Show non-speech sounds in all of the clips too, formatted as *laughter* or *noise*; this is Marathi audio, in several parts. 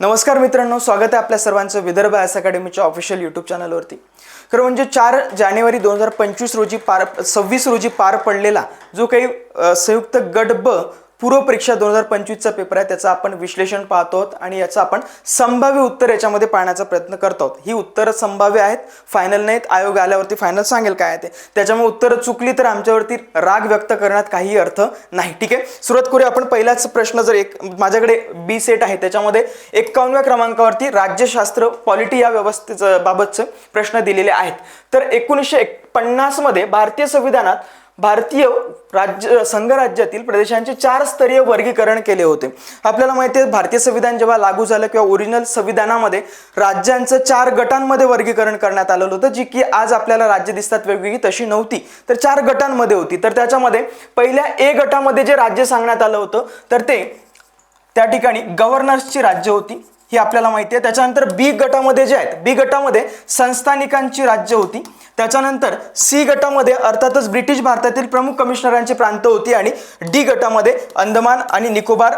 नमस्कार मित्रांनो स्वागत आहे आपल्या सर्वांचं विदर्भ आयस अकॅडमीच्या ऑफिशियल यूट्यूब चॅनलवरती. खरं म्हणजे चार जानेवारी दोन हजार पंचवीस रोजी पार सव्वीस रोजी पार पडलेला जो काही संयुक्त गट ब पूर्व परीक्षा दोन हजार पंचवीसचा पेपर आहे त्याचं आपण विश्लेषण पाहतो आहोत आणि याचं आपण संभाव्य उत्तर याच्यामध्ये पाहण्याचा प्रयत्न करतो आहोत ही उत्तरं संभाव्य आहेत फायनल नाहीत आयोग आल्यावरती फायनल सांगेल काय आहे ते. त्याच्यामुळे उत्तरं चुकली तर आमच्यावरती राग व्यक्त करण्यात काही अर्थ नाही. ठीक आहे? सुरुवात करूया. आपण पहिलाच प्रश्न जर एक माझ्याकडे बी सेट आहे त्याच्यामध्ये एकावन्नव्या क्रमांकावरती राज्यशास्त्र पॉलिटी या व्यवस्थेचं बाबतचे प्रश्न दिलेले आहेत. तर एकोणीसशे एक पन्नासमध्ये भारतीय संविधानात भारतीय राज्य संघराज्यातील प्रदेशांचे चार स्तरीय वर्गीकरण केले होते. आपल्याला माहिती आहे भारतीय संविधान जेव्हा लागू झालं किंवा ओरिजिनल संविधानामध्ये राज्यांचं चार गटांमध्ये वर्गीकरण करण्यात आलेलं होतं जी की आज आपल्याला राज्य दिसतात वेगवेगळी तशी नव्हती. तर चार गटांमध्ये होती. तर त्याच्यामध्ये पहिल्या ए गटामध्ये जे राज्य सांगण्यात आलं होतं तर ते त्या ठिकाणी गव्हर्नर्सची राज्य होती. ही आपल्याला माहिती आहे. त्याच्यानंतर बी गटामध्ये जे आहेत बी गटामध्ये संस्थानिकांची राज्य होती. त्याच्यानंतर सी गटामध्ये अर्थातच ब्रिटिश भारतातील प्रमुख कमिशनरांची प्रांत होती आणि डी गटामध्ये अंदमान आणि निकोबार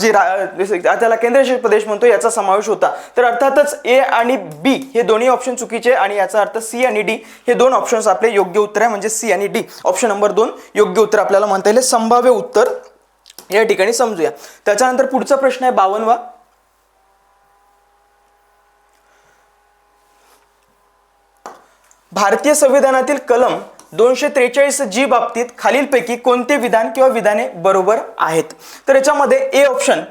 जे रा- त्याला केंद्रशासित प्रदेश म्हणतो याचा समावेश होता. तर अर्थातच ए आणि बी हे दोन्ही ऑप्शन चुकीचे आणि याचा अर्थ सी आणि डी हे दोन ऑप्शन्स आपले योग्य उत्तर आहे. म्हणजे सी आणि डी ऑप्शन नंबर दोन योग्य उत्तर आपल्याला म्हणता येईल. संभाव्य उत्तर या ठिकाणी समजूया. त्याच्यानंतर पुढचा प्रश्न आहे बावनवा. भारतीय संविधानातील कलम दोनशे त्रेचाळीस जी बाबतीत खालीलपैकी कोणते विधान किंवा विधाने बरोबर आहेत? तर याच्यामध्ये ए ऑप्शन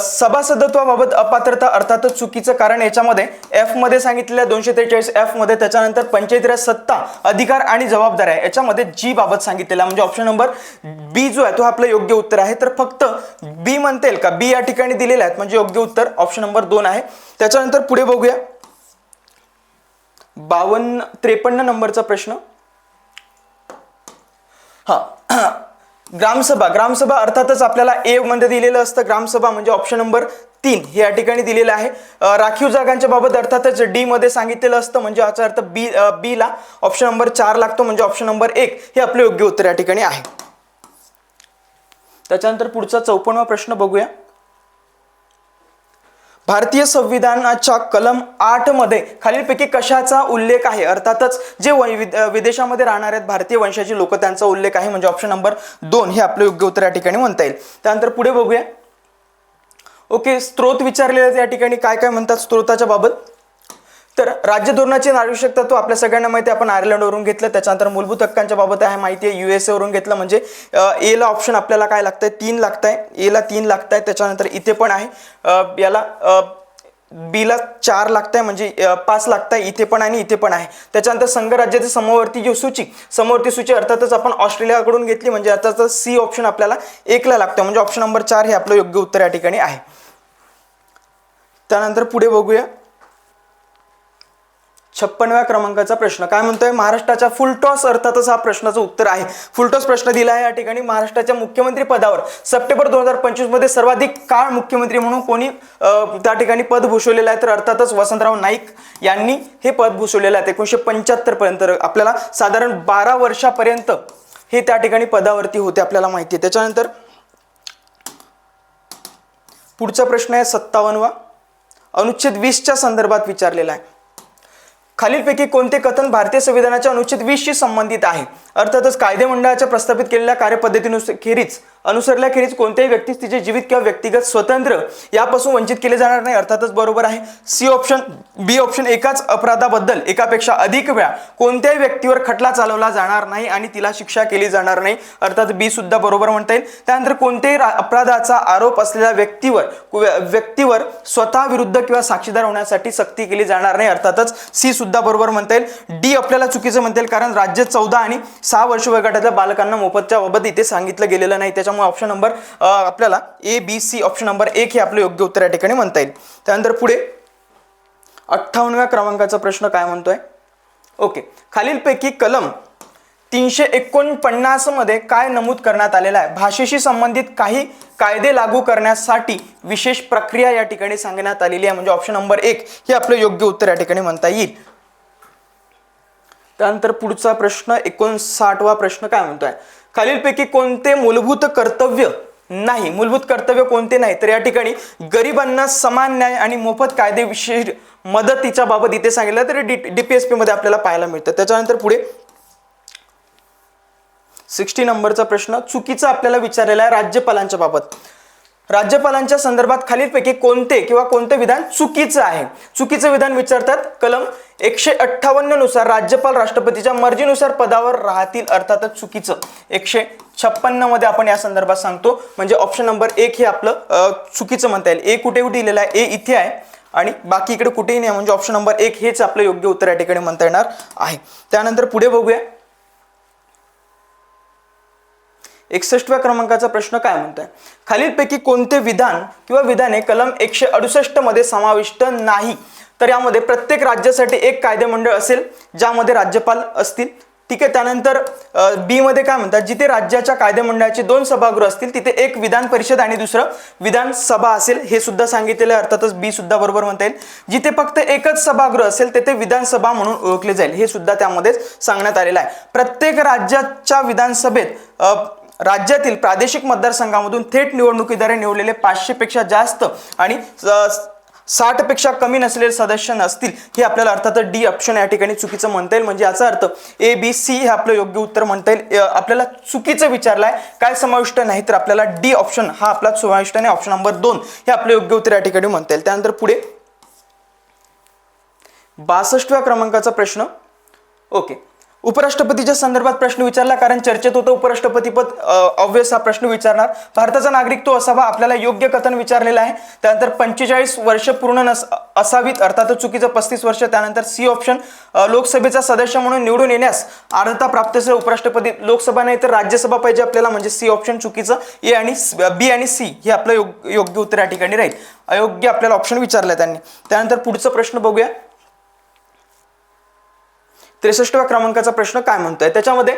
सभासदत्वाबाबत अपात्रता अर्थातच चुकीचं कारण याच्यामध्ये एफमध्ये सांगितलेल्या दोनशे त्रेचाळीस एफमध्ये त्याच्यानंतर पंचायती राज सत्ता अधिकार आणि जबाबदाऱ्या आहे याच्यामध्ये जी बाबत सांगितलेला म्हणजे ऑप्शन नंबर बी जो आहे तो आपलं योग्य उत्तर आहे. तर फक्त बी म्हणता येईल का? बी या ठिकाणी दिलेल्या आहेत. म्हणजे योग्य उत्तर ऑप्शन नंबर दोन आहे. त्याच्यानंतर पुढे बघूया. बावन्न त्रेपन्न नंबरचा प्रश्न. हा. *clears throat* ग्रामसभा ग्रामसभा अर्थातच आपल्याला ए मध्ये दिलेलं असतं. ग्रामसभा म्हणजे ऑप्शन नंबर तीन हे या ठिकाणी दिलेलं आहे. राखीव जागांच्या बाबत अर्थातच डी मध्ये सांगितलेलं असतं. म्हणजे याचा अर्थ बी बी ला ऑप्शन नंबर चार लागतो. म्हणजे ऑप्शन नंबर एक हे आपले योग्य उत्तर या ठिकाणी आहे. त्याच्यानंतर पुढचा चौपन्नवा प्रश्न बघूया. भारतीय संविधानाच्या कलम आठमध्ये खालीलपैकी कशाचा उल्लेख आहे? अर्थातच जे विद- विदेशामध्ये राहणार आहेत भारतीय वंशाची लोक त्यांचा उल्लेख आहे. म्हणजे ऑप्शन नंबर दोन हे आपलं योग्य उत्तर या ठिकाणी म्हणता येईल. त्यानंतर पुढे बघूया. ओके स्त्रोत विचारलेले या ठिकाणी काय काय म्हणतात स्त्रोताच्या बाबत? तर राज्य धोरणाची नागरिक तत्व आपल्या सगळ्यांना माहिती आहे. आपण आयर्लंडवरून घेतलं. त्याच्यानंतर मूलभूत हक्कांच्या बाबत आहे माहिती आहे. युएसएवरून घेतलं. म्हणजे एला ऑप्शन आपल्याला काय लागतंय? तीन लागतंय. एला तीन लागतंय. त्याच्यानंतर इथे पण आहे. याला बीला चार चार आहे म्हणजे पाच पाच आहे इथे पण आणि इथे पण आहे. त्याच्यानंतर संघराज्याची समवर्ती जी सूची समवर्ती सूची अर्थातच आपण ऑस्ट्रेलियाकडून घेतली. म्हणजे अर्थातच सी ऑप्शन आपल्याला एकला लागतं म्हणजे ऑप्शन नंबर चार हे आपलं योग्य उत्तर या ठिकाणी आहे. त्यानंतर पुढे बघूया. छप्पनव्या क्रमांकाचा प्रश्न. काय म्हणतोय? महाराष्ट्राच्या फुलटॉस अर्थातच हा प्रश्नाचं उत्तर आहे. फुलटॉस प्रश्न दिला आहे या ठिकाणी महाराष्ट्राच्या मुख्यमंत्री पदावर. सप्टेंबर दोन हजार पंचवीसमध्ये सर्वाधिक काळ मुख्यमंत्री म्हणून कोणी त्या ठिकाणी पद भूषवलेलं आहे? तर अर्थातच वसंतराव नाईक यांनी हे पद भूषवलेलं आहे. एकोणीशे पंच्याहत्तर पर्यंत आपल्याला साधारण बारा वर्षापर्यंत हे त्या ठिकाणी पदावरती होते आपल्याला माहिती आहे. त्याच्यानंतर पुढचा प्रश्न आहे सत्तावन्नवा. अनुच्छेद वीसच्या संदर्भात विचारलेला आहे. खालीलपैकी कोणते कथन भारतीय संविधानाच्या अनुच्छेद वीसशी संबंधित आहे? अर्थातच कायदेमंडळाच्या प्रस्थापित केलेल्या कार्यपद्धतीनुसार खेरीज अनुसरल्याखेरीज कोणत्याही व्यक्तीस तिचे जीवित किंवा व्यक्तिगत स्वतंत्र यापासून वंचित केले जाणार नाही. अर्थातच बरोबर आहे. सी ऑप्शन बी ऑप्शन एकाच अपराधाबद्दल एकापेक्षा अधिक वेळा कोणत्याही व्यक्तीवर खटला चालवला जाणार नाही आणि तिला शिक्षा केली जाणार नाही. अर्थात बी सुद्धा बरोबर म्हणता येईल. त्यानंतर कोणत्याही रा- अपराधाचा आरोप असलेल्या व्यक्तीवर व्यक्तीवर स्वतः विरुद्ध किंवा साक्षीदार होण्यासाठी सक्ती केली जाणार नाही. अर्थातच सी सुद्धा बरोबर म्हणता येईल. डी आपल्याला चुकीचं म्हणता येईल कारण राज्य चौदा आणि सहा वर्ष वयोगटातल्या बालकांना मोफतच्या बाबत इथे सांगितलं गेलेलं नाही. त्याच्या त्याच्यामुळे ऑप्शन नंबर आपल्याला A B C option number एक हे आपलं योग्य उत्तर या ठिकाणी म्हणता येईल. त्यानंतर पुढे अठ्ठावन्नव्या क्रमांकाचा प्रश्न काय म्हणतोय? ओके. खालीलपैकी कलम तीनशे एकोणपन्नासमध्ये काय नमूद करण्यात आलेलं आहे? भाषेशी संबंधित काही कायदे लागू करण्यासाठी विशेष प्रक्रिया या ठिकाणी सांगण्यात आलेली आहे. म्हणजे ऑप्शन नंबर एक हे आपलं योग्य उत्तर या ठिकाणी म्हणता येईल. त्यानंतर पुढचा प्रश्न एकोणसाठवा प्रश्न काय म्हणतोय? खालीलपैकी कोणते मूलभूत कर्तव्य नाही? मूलभूत कर्तव्य कोणते नाही? तर या ठिकाणी गरिबांना समान न्याय आणि मोफत कायदेविषयी मदतीच्या बाबत इथे सांगितलं तर डी डीपीएसपी मध्ये आपल्याला पाहायला मिळतं. त्याच्यानंतर पुढे सिक्स्टी नंबरचा प्रश्न चुकीचा आपल्याला विचारलेला आहे राज्यपालांच्या बाबत. राज्यपालांच्या संदर्भात खालीलपैकी कोणते किंवा कोणते विधान चुकीचं आहे? चुकीचं विधान विचारतात कलम एकशे अठ्ठावन्ननुसार राज्यपाल राष्ट्रपतीच्या मर्जीनुसार पदावर राहतील अर्थातच चुकीचं. एकशे छप्पन्नमध्ये आपण या संदर्भात सांगतो म्हणजे ऑप्शन नंबर एक हे आपलं चुकीचं म्हणता येईल. ए कुठे कुठे लिहिलेलं आहे ए इथे आहे आणि बाकी इकडे कुठेही नाही म्हणजे ऑप्शन नंबर एक हेच आपलं योग्य उत्तर या ठिकाणी म्हणता येणार आहे. त्यानंतर पुढे बघूया. एकसष्टव्या क्रमांकाचा प्रश्न काय म्हणतोय? खालीलपैकी कोणते विधान किंवा विधाने कलम एकशे अडुसष्टमध्ये समाविष्ट नाही? तर यामध्ये प्रत्येक राज्यासाठी एक कायदेमंडळ असेल ज्यामध्ये राज्यपाल असतील. ठीक आहे त्यानंतर बी मध्ये काय म्हणतात? जिथे राज्याच्या कायदेमंडळाचे दोन सभागृह असतील तिथे एक विधान परिषद आणि दुसरं विधानसभा असेल. हे सुद्धा सांगितलेलं आहे अर्थातच बी सुद्धा बरोबर म्हणता येईल. जिथे फक्त एकच सभागृह असेल तेथे विधानसभा म्हणून ओळखले जाईल. हे सुद्धा त्यामध्येच सांगण्यात आलेलं आहे. प्रत्येक राज्याच्या विधानसभेत राज्यातील प्रादेशिक मतदारसंघामधून थेट निवडणुकीद्वारे निवडलेले पाचशेपेक्षा जास्त आणि साठपेक्षा कमी नसलेले सदस्य नसतील हे आपल्याला अर्थातच डी ऑप्शन या ठिकाणी चुकीचं म्हणता येईल. म्हणजे याचा अर्थ ए बी सी हे आपलं योग्य उत्तर म्हणता येईल. आपल्याला चुकीचं विचारलंय काय समाविष्ट नाही तर आपल्याला डी ऑप्शन हा आपला समाविष्ट आणि ऑप्शन नंबर दोन हे आपलं योग्य उत्तर या ठिकाणी म्हणता येईल. त्यानंतर पुढे बासष्टव्या क्रमांकाचा प्रश्न. ओके. उपराष्ट्रपतीच्या संदर्भात प्रश्न विचारला कारण चर्चेत होतं उपराष्ट्रपतीपद ऑब्विस हा प्रश्न विचारणार. भारताचा नागरिक तो असावा आपल्याला योग्य कथन विचारलेलं आहे. त्यानंतर पंचेचाळीस वर्ष पूर्ण नस असावीत अर्थातच चुकीचं पस्तीस वर्ष. त्यानंतर सी ऑप्शन लोकसभेचा सदस्य म्हणून निवडून येण्यास अर्हता प्राप्त असेल उपराष्ट्रपती. लोकसभा नाही तर राज्यसभा पाहिजे आपल्याला म्हणजे सी ऑप्शन चुकीचं. ए आणि बी आणि सी हे आपलं योग्य योग्य उत्तर या ठिकाणी राहील. अयोग्य आपल्याला ऑप्शन विचारलं त्यांनी. त्यानंतर पुढचा प्रश्न बघूया. त्रेसष्टव्या क्रमांकाचा प्रश्न काय म्हणतोय? त्याच्यामध्ये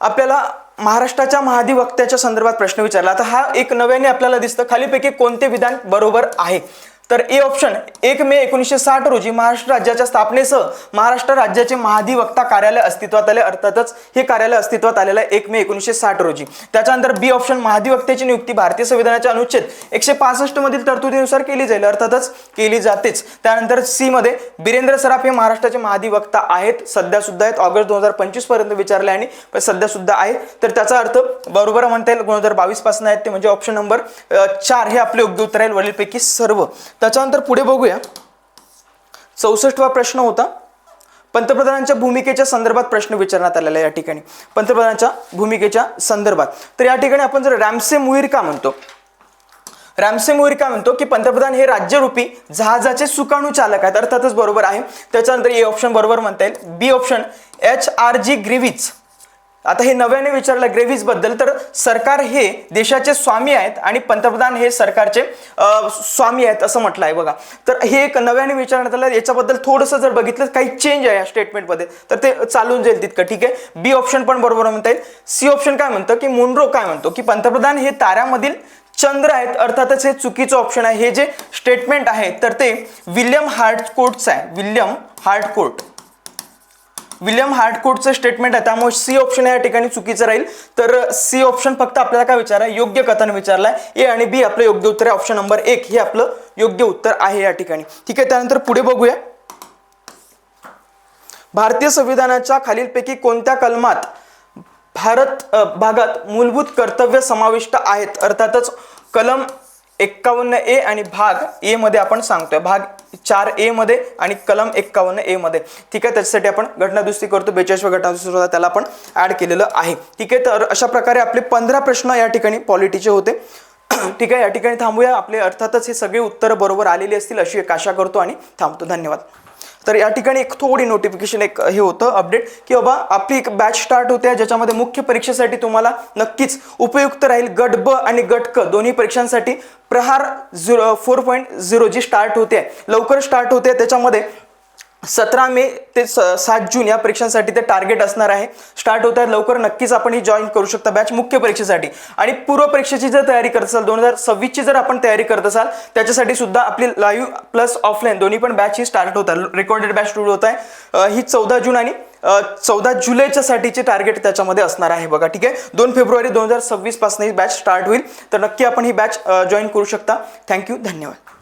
आपल्याला महाराष्ट्राच्या महाधिवक्त्याच्या संदर्भात प्रश्न विचारला. आता हा एक नव्याने आपल्याला दिसतं. खालीपैकी कोणते विधान बरोबर आहे? तर ए ऑप्शन एक मे एकोणीसशे साठ रोजी महाराष्ट्र राज्याच्या स्थापनेसह महाराष्ट्र राज्याचे महाधिवक्ता कार्यालय अस्तित्वात आले. अर्थातच हे कार्यालय अस्तित्वात आलेलं आहे एक मे एकोणीसशे साठ रोजी. त्याच्यानंतर बी ऑप्शन महाधिवक्त्याची नियुक्ती भारतीय संविधानाच्या अनुच्छेद एकशे पासष्ट मधील तरतुदीनुसार केली जाईल. अर्थातच केली जातेच. त्यानंतर सी मध्ये बिरेंद्र सराफ हे महाराष्ट्राचे महाधिवक्ता आहेत. सध्या सुद्धा आहेत. ऑगस्ट दोन हजार पंचवीसपर्यंत विचारले आणि सध्या सुद्धा आहेत. तर त्याचा अर्थ बरोबर म्हणता येईल. दोन हजार बावीसपासून आहेत ते म्हणजे ऑप्शन नंबर चार हे आपले योग्य उत्तर आहे वरीलपैकी सर्व. त्याच्यानंतर पुढे बघूया. चौसष्टवा प्रश्न होता. पंतप्रधानांच्या भूमिकेच्या संदर्भात प्रश्न विचारण्यात आलेला आहे या ठिकाणी. पंतप्रधानांच्या भूमिकेच्या संदर्भात. तर या ठिकाणी आपण जर रॅमसे मुईर का म्हणतो रॅमसे मुईर का म्हणतो की पंतप्रधान हे राज्यरूपी जहाजाचे सुकाणू चालक आहेत अर्थातच बरोबर आहे. त्याच्यानंतर ए ऑप्शन बरोबर म्हणता येईल. B option H R G grievance आता हे नव्याने विचारलं ग्रेव्हीजबद्दल तर सरकार हे देशाचे स्वामी आहेत आणि पंतप्रधान हे सरकारचे स्वामी आहेत असं म्हटलं आहे बघा. तर हे एक नव्याने विचारण्यात आलं. याच्याबद्दल थोडंसं जर बघितलं काही चेंज आहे या स्टेटमेंटमध्ये तर ते चालून जाईल तितकं ठीक आहे? बी ऑप्शन पण बरोबर म्हणता येईल. सी ऑप्शन काय म्हणतं की मुंड्रो काय म्हणतो की पंतप्रधान हे ताऱ्यामधील चंद्र आहेत. अर्थातच हे चुकीचं ऑप्शन आहे. हे जे स्टेटमेंट आहे तर ते विल्यम हार्टकोर्टचं आहे. विल्यम हार्टकोर्ट विल्यम हार्डकोटचं स्टेटमेंट आहे. त्यामुळे सी ऑप्शन या ठिकाणी चुकीचं राहील. तर सी ऑप्शन फक्त आपल्याला काय विचार आहे योग्य कथन विचारलाय. ए आणि बी आपलं योग्य उत्तर आहे. ऑप्शन नंबर एक हे आपलं योग्य उत्तर आहे या ठिकाणी. ठीक आहे त्यानंतर पुढे बघूया. भारतीय संविधानाच्या खालीलपैकी कोणत्या कलमात भारत भागात मूलभूत कर्तव्य समाविष्ट आहेत? अर्थातच कलम एक्कावन्न ए आणि भाग ए मध्ये आपण सांगतोय. भाग चार ए मध्ये आणि कलम एक्कावन्न ए मध्ये. ठीक आहे त्याच्यासाठी आपण घटनादुरुस्ती करतो बेचाळीसव्या घटनादुरुस्ती सुद्धा त्याला आपण ऍड केलेलं आहे. ठीक आहे तर अशा प्रकारे आपले पंधरा प्रश्न या ठिकाणी पॉलिटीचे होते. *clears throat* ठीक आहे या ठिकाणी थांबूया. आपले अर्थातच हे सगळे उत्तरं बरोबर आलेली असतील अशी एक आशा करतो आणि थांबतो. धन्यवाद. तर या ठिकाणी एक थोडी नोटिफिकेशन एक हे होतं अपडेट की बाबा आपली एक बॅच स्टार्ट होते ज्याच्यामध्ये मुख्य परीक्षेसाठी तुम्हाला नक्कीच उपयुक्त राहील गट ब आणि गट क. दोन्ही परीक्षांसाठी Prahar zero four point zero जी स्टार्ट होते लवकर स्टार्ट होते त्याच्यामध्ये सतरा मे ते स सात जून या परीक्षांसाठी ते टार्गेट असणार आहे. स्टार्ट होत आहे लवकर नक्कीच आपण ही जॉईन करू शकता बॅच मुख्य परीक्षेसाठी. आणि पूर्व परीक्षेची जर तयारी करत असाल दोन हजार सव्वीसची जर आपण तयारी करत असाल त्याच्यासाठी सुद्धा आपली लाईव्ह प्लस ऑफलाईन दोन्ही पण बॅच ही स्टार्ट होतात. रेकॉर्डेड बॅच सुरू होत आहे. ही चौदा जून आणि चौदा जुलैच्या साठीचे टार्गेट त्याच्यामध्ये असणार आहे बघा ठीक आहे? दोन फेब्रुवारी दोन हजार सव्वीसपासून ही बॅच स्टार्ट होईल. तर नक्की आपण ही बॅच जॉईन करू शकता. थँक्यू धन्यवाद.